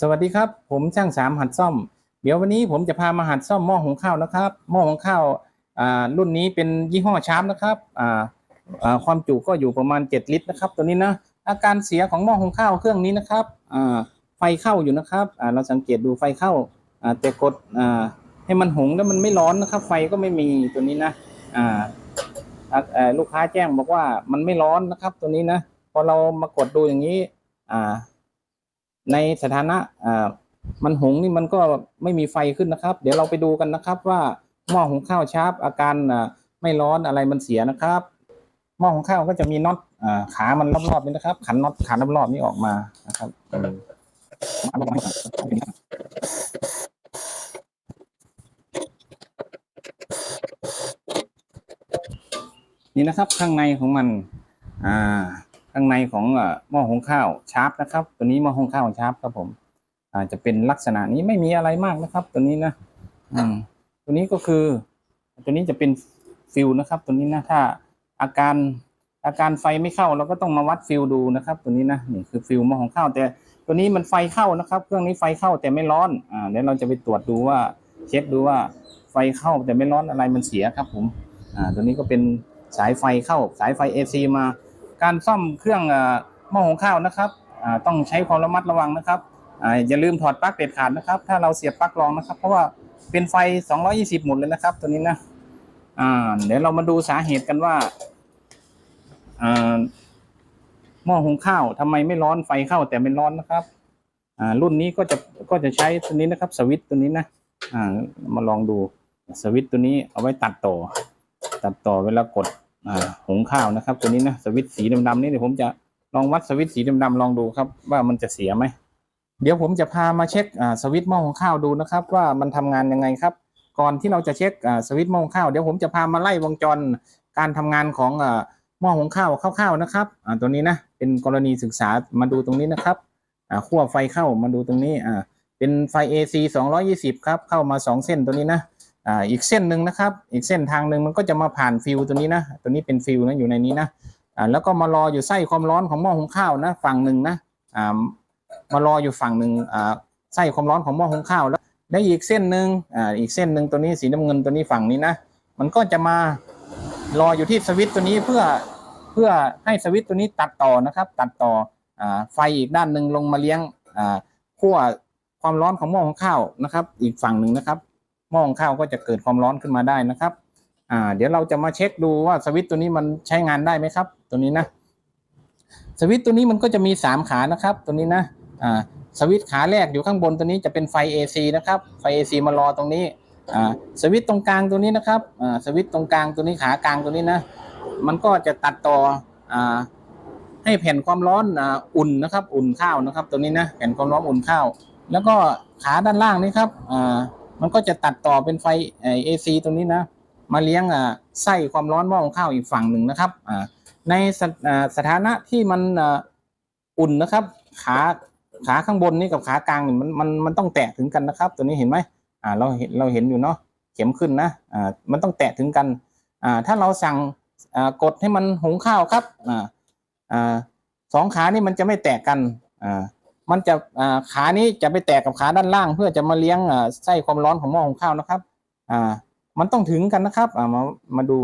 สวัสดีครับ ผมช่างสามหัดซ่อม เดี๋ยววันนี้ผมจะพามาหัดซ่อมหม้อหุงข้าวนะครับ หม้อหุงข้าวรุ่นนี้เป็นยี่ห้อชาร์ปนะครับความจุก็อยู่ประมาณ 7 ลิตรนะครับ ตัวนี้นะอาการเสียของหม้อหุงข้าวเครื่องนี้นะครับไฟเข้าอยู่นะครับเราสังเกตดูไฟเข้าแต่กดให้มันหุงแล้วมันไม่ร้อนนะครับ ไฟก็ไม่มีตัวนี้นะลูกค้าแจ้งบอกว่ามันไม่ร้อนนะครับ ตัวนี้นะพอเรามากดดูอย่างนี้ ในสถานะมันหุงนี่มันก็ไม่มีไฟขึ้นนะครับ เดี๋ยวเราไปดูกันนะครับ ว่าหม้อหุงข้าวชาร์ปอาการไม่ร้อนอะไรมันเสียนะครับ หม้อหุงข้าวก็จะมีน็อตขามันรอบๆนี่นะครับ ขันน็อตขารอบๆนี่ออกมานะครับนี่นะครับข้างในของมัน อ่า ข้างในของหม้อหุงข้าวชาร์ปนะครับ ตัวนี้หม้อหุงข้าวชาร์ปครับผมอาจะเป็นลักษณะนี้ไม่มีอะไรมากนะครับ ตัวนี้นะอืมตัวนี้ก็คือ ตัวนี้จะเป็นฟิลนะครับ ตัวนี้นะถ้าอาการอาการไฟไม่เข้าเราก็ต้องมาวัดฟิลดูนะครับ ตัวนี้นะนี่คือฟิลหม้อหุงข้าวแต่ตัวนี้มันไฟเข้านะครับ เครื่องนี้ไฟเข้าแต่ไม่ร้อนอ่าเดี๋ยวเราจะไปตรวจดูว่า เช็คดูว่าไฟเข้าแต่ไม่ร้อนอะไรมันเสียครับ ผม อ่า ตัวนี้ก็เป็นสายไฟเข้าสายไฟ AC มา การซ่อมเครื่องหม้อหุงข้าวนะครับต้องใช้ความระมัดระวังนะครับอย่าลืมถอดปลั๊กเด็ดขาดนะครับ ถ้าเราเสียบปลั๊กรองนะครับ เพราะว่าเป็นไฟ 220 หมดเลยนะครับ ตัวนี้นะเดี๋ยวเรามาดูสาเหตุกันว่าหม้อหุงข้าวทำไมไม่ร้อนไฟเข้าแต่ไม่ร้อนนะครับรุ่นนี้ก็จะก็จะใช้ตัวนี้นะครับ สวิตตัวนี้นะมาลองดูสวิตตัวนี้เอาไว้ตัดต่อ ตัดต่อเวลากด หุงข้าวนะครับ ตัวนี้นะสวิตสีดำๆนี่เดี๋ยวผมจะลองวัดสวิตสีดำๆลองดูครับ ว่ามันจะเสียไหมเดี๋ยวผมจะพามาเช็คสวิตหม้อหุงข้าวดูนะครับ ว่ามันทำงานยังไงครับ ก่อนที่เราจะเช็คสวิตหม้อหุงข้าวเดี๋ยวผมจะพามาไล่วงจรการทำงานของหม้อหุงข้าวคร่าวๆนะครับตัวนี้นะเป็นกรณีศึกษามาดูตรงนี้นะครับขั้วไฟเข้ามาดูตรงนี้เป็นไฟ AC 220 ครับ เข้ามาสองเส้นตัวนี้นะ อ่าอีกเส้นหนึ่งนะครับ อีกเส้นทางหนึ่งมันก็จะมาผ่านฟิวตัวนี้นะ ตัวนี้เป็นฟิวนะอยู่ในนี้นะอ่าแล้วก็มารออยู่ไส้ความร้อนของหม้อหุงข้าวนะฝั่งหนึ่งนะอ่ามารออยู่ฝั่งหนึ่งอ่าไส้ความร้อนของหม้อหุงข้าวแล้วได้อีกเส้นหนึ่งอ่าอีกเส้นหนึ่งตัวนี้สีน้ำเงินตัวนี้ฝั่งนี้นะมันก็จะมารออยู่ที่สวิตตัวนี้เพื่อเพื่อให้สวิตตัวนี้ตัดต่อนะครับ ตัดต่ออ่าไฟอีกด้านหนึ่งลงมาเลี้ยงอ่าขั้วความร้อนของหม้อหุงข้าวนะครับ อีกฝั่งหนึ่งนะครับ ม้อหุงข้าวก็จะเกิดความร้อนขึ้นมาได้นะครับอ่าเดี๋ยวเราจะมาเช็คดูว่าสวิตตัวนี้มันใช้งานได้ไหมครับ ตัวนี้นะสวิตตัวนี้มันก็จะมีสามขานะครับ ตัวนี้นะอ่าสวิตขาแรกอยู่ข้างบนตัวนี้จะเป็นไฟ AC นะครับไฟ AC มารอตรงนี้อ่าสวิตตรงกลางตัวนี้นะครับอ่าสวิตตรงกลางตัวนี้ขากลางตัวนี้นะมันก็จะตัดต่ออ่าให้แผ่นความร้อนอ่าอุ่นนะครับ อุ่นข้าวนะครับ ตัวนี้นะแผ่นความร้อนอุ่นข้าว แล้วก็ขาด้านล่างนี้ครับอ่า มันก็จะตัดต่อเป็นไฟเอซีตรงนี้นะ มาเลี้ยงอ่าไส้ความร้อนหม้อหุงข้าวอีกฝั่งหนึ่งนะครับอ่าในสถาสถานะที่มันอุ่นนะครับ ขาขาข้างบนนี้กับขากลางมันมันมันต้องแตะถึงกันนะครับ ตัวนี้เห็นไหมอ่าเราเห็นเราเห็นอยู่เนาะเข็มขึ้นนะอ่ามันต้องแตะถึงกันอ่าถ้าเราสั่งอ่ากดให้มันหุงข้าวครับอ่าอ่าสองขานี่มันจะไม่แตะกันอ่า มันจะอ่าขานี้จะไปแตกกับขาด้านล่าง เพื่อจะมาเลี้ยงไส้ความร้อนของหม้อหุงข้าวนะครับ อ่า มันต้องถึงกันนะครับ อ่ามามาดู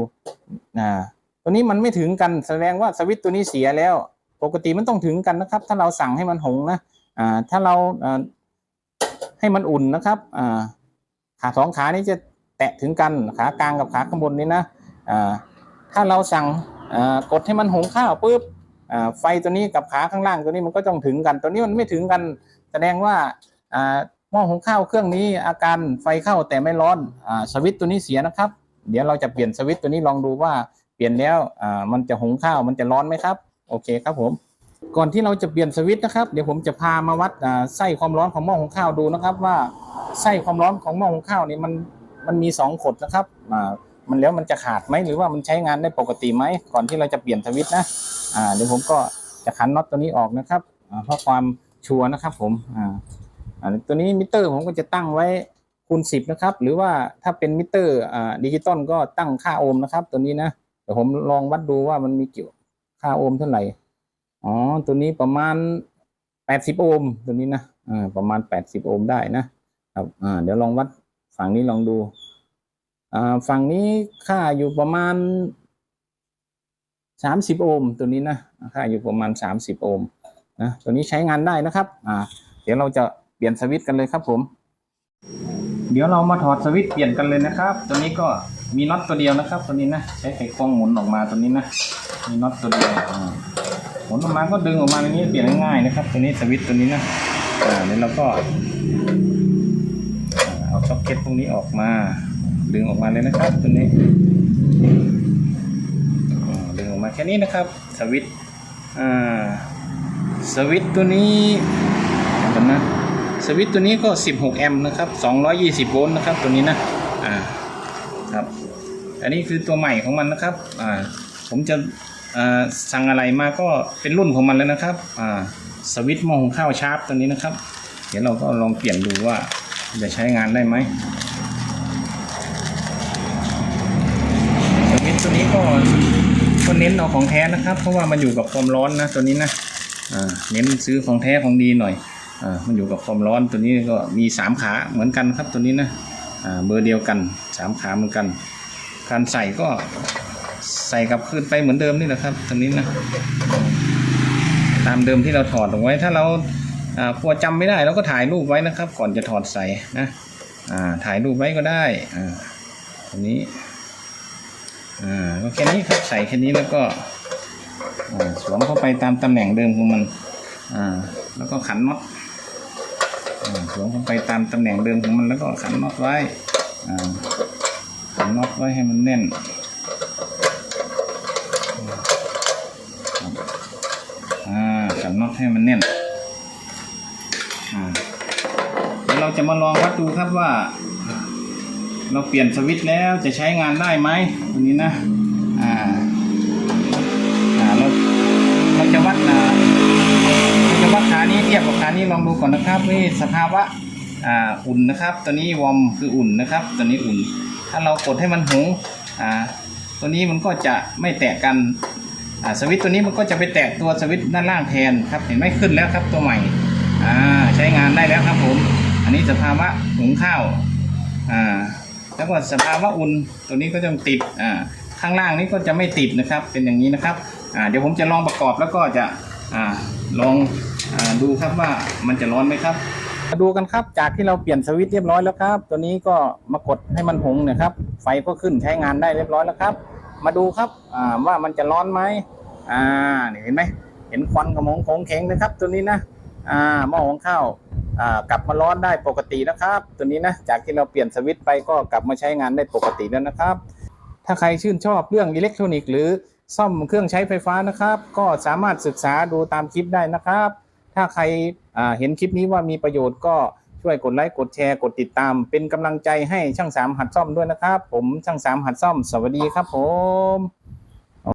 อ่า ตัวนี้มันไม่ถึงกันแสดงว่าสวิตตัวนี้เสียแล้ว ปกติมันต้องถึงกันนะครับ ถ้าเราสั่งให้มันหงนะ อ่า ถ้าเราอ่าให้มันอุ่นนะครับ อ่า ขาสองขานี้จะแตะถึงกันขากลางกับขาข้างบนนี้นะ อ่า ถ้าเราสั่งอ่ากดให้มันหงข้าวปุ๊บ ไฟตัวนี้กับขาข้างล่างตัวนี้มันก็ต้องถึงกัน ตัวนี้มันไม่ถึงกันแสดงว่าหม้อหุงข้าวเครื่องนี้อาการไฟเข้าแต่ไม่ร้อนอสวิตตัวนี้เสียนะครับ เดี๋ยวเราจะเปลี่ยนสวิตตัวนี้ลองดูว่าเปลี่ยนแล้วมันจะหุงข้าวมันจะร้อนไหมครับ โอเคครับผม ก่อนที่เราจะเปลี่ยนสวิตนะครับ เดี๋ยวผมจะพามาวัดไส้ความร้อนของหม้อหุงข้าวดูนะครับ ว่าไส้ความร้อนของหม้อหุงข้าวนี่มันมันมีสองขดนะครับ มันแล้วมันจะขาดไหมหรือว่ามันใช้งานได้ปกติไหมก่อนที่เราจะเปลี่ยนสวิตช์นะอ่าเดี๋ยวผมก็จะขันน็อตตัวนี้ออกนะครับเพื่อความชัวร์นะครับผมอ่าตัวนี้มิเตอร์ผมก็จะตั้งไว้คูณสิบนะครับหรือว่าถ้าเป็นมิเตอร์อ่าดิจิตอลก็ตั้งค่าโอห์มนะครับ ตัวนี้นะเดี๋ยวผมลองวัดดูว่ามันมีเกี่ยวค่าโอห์มเท่าไหร่อ๋อตัวนี้ประมาณแปดสิบโอห์มตัวนี้นะอ่าประมาณแปดสิบโอห์มได้นะครับอ่าเดี๋ยวลองวัดฝั่งนี้ลองดู ฝั่งนี้ค่าอยู่ประมาณสามสิบโอห์มตัวนี้นะค่าอยู่ประมาณสามสิบโอห์มนะตัวนี้ใช้งานได้นะครับเดี๋ยวเราจะเปลี่ยนสวิตช์กันเลยครับผม เดี๋ยวเรามาถอดสวิตช์เปลี่ยนกันเลยนะครับ ตัวนี้ก็มีน็อตตัวเดียวนะครับ ตัวนี้นะใช้ไขควงหมุนออกมาตัวนี้นะมีน็อตตัวเดียวหมุนออกมาก็ดึงออกมาอย่างนี้เปลี่ยนง่ายๆนะครับ ตัวนี้สวิตช์ตัวนี้นะอ่าเดี๋ยวเราก็เอาซ็อกเก็ตตรงนี้ออกมา ดึงออกมาเลยนะครับตัวนี้อ่าดึงออกมาแค่นี้นะครับ สวิตอ่าสวิตตัวนี้เดี๋ยวกันนะสวิตตัวนี้ก็ 16 แอมป์นะครับ 220 โวลต์นะครับตัวนี้นะอ่าครับอันนี้คือตัวใหม่ของมันนะครับอ่าผมจะอ่าสั่งอะไรมาก็เป็นรุ่นของมันแล้วนะครับอ่าสวิตช์มอหุงข้าวชาร์ปตัวนี้นะครับ เดี๋ยวเราก็ลองเปลี่ยนดูว่าจะใช้งานได้ไหม สวิตช์ตัวนี้ก็ก็เน้นเอาของแท้นะครับ เพราะว่ามันอยู่กับความร้อนนะตัวนี้นะเน้นซื้อของแท้ของดีหน่อยอมันอยู่กับความร้อนตัวนี้ก็มีสามขาเหมือนกันครับตัวนี้นะเบอร์เดียวกันสามขาเหมือนกัน การใส่ก็ใส่กลับคืนไปเหมือนเดิมนี่แหละครับตัวนี้นะตามเดิมที่เราถอดออกไว้ถ้าเราอ่ากลัวจำไม่ได้เราก็ถ่ายรูปไว้นะครับ ก่อนจะถอดใส่นะถ่ายรูปไว้ก็ได้อ่าตัวนี้ อ่าก็แค่นี้ครับใส่แค่นี้แล้วก็สวมเข้าไปตามตำแหน่งเดิมของมันอ่าแล้วก็ขันน็อตอ่าสวมเข้าไปตามตำแหน่งเดิมของมันแล้วก็ขันน็อตไว้อ่าขันน็อตไว้ให้มันแน่นอ่าขันน็อตให้มันแน่นอ่าเดี๋ยวเราจะมาลองวัดดูครับว่า เราเปลี่ยนสวิตช์แล้วจะใช้งานได้ไหมตัวนี้นะอ่าอ่าเราเราจะวัดอ่าเราจะวัดขานี้เทียบกับขานี้ลองดูก่อนนะครับนี่สภาวะอ่าอุ่นนะครับ ตัวนี้วอร์มคืออุ่นนะครับ ตัวนี้อุ่น ถ้าเรากดให้มันหงอ่าตัวนี้มันก็จะไม่แตกกันอ่าสวิตช์ตัวนี้มันก็จะไปแตกตัวสวิตช์ด้านล่างแทนครับ เห็นไหมขึ้นแล้วครับตัวใหม่อ่าใช้งานได้แล้วครับผม อันนี้สภาวะหุงข้าวอ่า แล้วก็สภาวะอุ่นตัวนี้ก็จะติดอ่าข้างล่างนี้ก็จะไม่ติดนะครับเป็นอย่างนี้นะครับอ่าเดี๋ยวผมจะลองประกอบแล้วก็จะอ่าลองอ่าดูครับว่ามันจะร้อนไหมครับมาดูกันครับจากที่เราเปลี่ยนสวิตช์เรียบร้อยแล้วครับ ตัวนี้ก็มากดให้มันหงเนี่ยครับ ไฟก็ขึ้นใช้งานได้เรียบร้อยแล้วครับ มาดูครับอ่าว่ามันจะร้อนไหมอ่าเห็นไหมเห็นควันกระมงโขงเข็งนะครับ ตัวนี้นะอ่าหม้อหุงข้าว กลับมาร้อนได้ปกตินะครับ ตัวนี้นะจากที่เราเปลี่ยนสวิตช์ไปก็กลับมาใช้งานได้ปกติแล้วนะครับ ถ้าใครชื่นชอบเรื่องอิเล็กทรอนิกส์หรือซ่อมเครื่องใช้ไฟฟ้านะครับ ก็สามารถศึกษาดูตามคลิปได้นะครับ ถ้าใครเห็นคลิปนี้ว่ามีประโยชน์ก็ช่วยกดไลค์กดแชร์กดติดตาม เป็นกำลังใจให้ช่างสามหัดซ่อมด้วยนะครับ ผมช่างสามหัดซ่อม สวัสดีครับผม